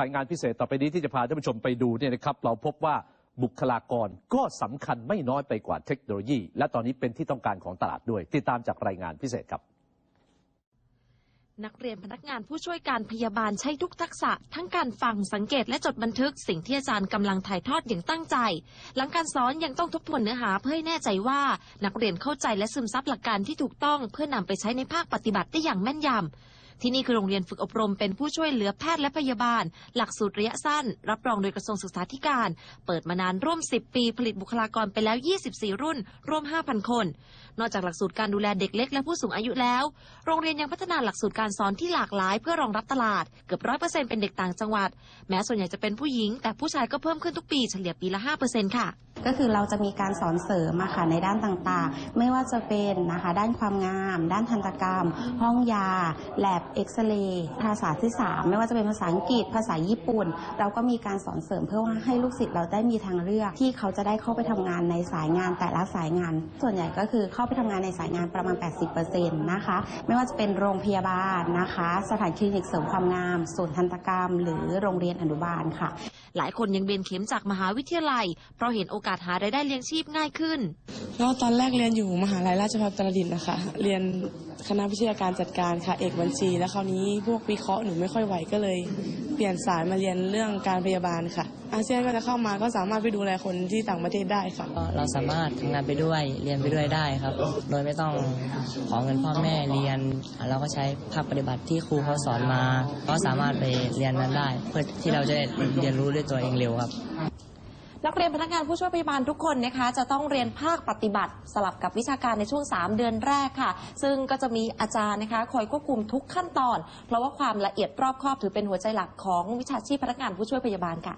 รายงานพิเศษต่อไปนี้ที่จะพาท่านผู้ชมไปดูเนี่ยนะครับเราพบว่าบุคลากรก็สำคัญไม่น้อยไปกว่าเทคโนโลยี และตอนนี้เป็นที่ต้องการของตลาดด้วย ติดตามจากรายงานพิเศษครับ นักเรียนพนักงานผู้ช่วยการพยาบาลใช้ทุกทักษะ ทั้งการฟังสังเกตและจดบันทึก สิ่งที่อาจารย์กำลังถ่ายทอดอย่างตั้งใจ หลังการสอนยังต้องทบทวนเนื้อหาเพื่อให้แน่ใจว่า นักเรียนเข้าใจและซึมซับหลักการที่ถูกต้อง เพื่อนำไปใช้ในภาคปฏิบัติได้อย่างแม่นยำ ที่นี่คือโรงเรียนฝึกอบรมเป็นผู้ช่วยเหลือแพทย์และพยาบาล หลักสูตรระยะสั้น รับรองโดยกระทรวงศึกษาธิการ เปิดมานานร่วม 10 ปีผลิตบุคลากรไปแล้ว 24 รุ่น ร่วม 5,000 คน นอกจากหลักสูตรการดูแลเด็กเล็กและผู้สูงอายุแล้ว โรงเรียนยังพัฒนาหลักสูตรการสอนที่หลากหลาย เพื่อรองรับตลาดเกือบร้อยเปอร์เซ็นต์เป็นเด็กต่างจังหวัด แม้ส่วนใหญ่จะเป็นผู้หญิง แต่ผู้ชายก็เพิ่มขึ้นทุกปีเฉลี่ยปีละ5%ค่ะ ก็คือเราจะมีการสอนเสริมมาค่ะในด้านต่างๆ ไม่ว่าจะเป็นนะคะด้านความงาม ด้านทันตกรรม ห้องยา แลบเอ็กซเรย์ภาษาที่ 3 ไม่ว่าจะเป็นภาษาอังกฤษ ภาษาญี่ปุ่น เราก็มีการสอนเสริมเพื่อว่าให้ลูกศิษย์เราได้มีทางเลือก ที่เขาจะได้เข้าไปทำงานในสายงานแต่ละสายงาน ส่วนใหญ่ก็คือเข้าไปทำงานในสายงานประมาณ 80%นะคะไม่ว่าจะเป็นโรงพยาบาลนะคะ สถานคลินิกเสริมความงามศูนย์ทันตกรรม หรือโรงเรียนอนุบาลค่ะ หลายคนยังเบนเข็มจากมหาวิทยาลัยเพราะเห็นโอกาสหารายได้เลี้ยงชีพง่ายขึ้น ก็ตอนแรกเรียนอยู่มหาลัยราชภัฏตรดิตถ์นะคะ เรียนคณะวิทยาการจัดการค่ะเอกบัญชี แล้วคราวนี้พวกวิเคราะห์หนูไม่ค่อยไหวก็เลย เปลี่ยนสายมาเรียนเรื่องการพยาบาลค่ะ อาเซียนก็จะเข้ามาก็สามารถไปดูแลคนที่ต่างประเทศได้ค่ะ ก็เราสามารถทำงานไปด้วยเรียนไปด้วยได้ครับ โดยไม่ต้องขอเงินพ่อแม่เรียน เราก็ใช้ภาคปฏิบัติที่ครูเขาสอนมา ก็สามารถไปเรียนนั้นได้ เพื่อที่เราจะได้เรียนรู้ด้วยตัวเองเร็วครับ นักเรียนพนักงานผู้ช่วยพยาบาลทุกคนนะคะ จะต้องเรียนภาคปฏิบัติ สลับกับวิชาการในช่วง 3 เดือนแรกค่ะ ซึ่งก็จะมีอาจารย์นะคะคอยควบคุมทุกขั้นตอน เพราะว่าความละเอียดรอบคอบถือเป็นหัวใจหลักของวิชาชีพพนักงานผู้ช่วยพยาบาลค่ะ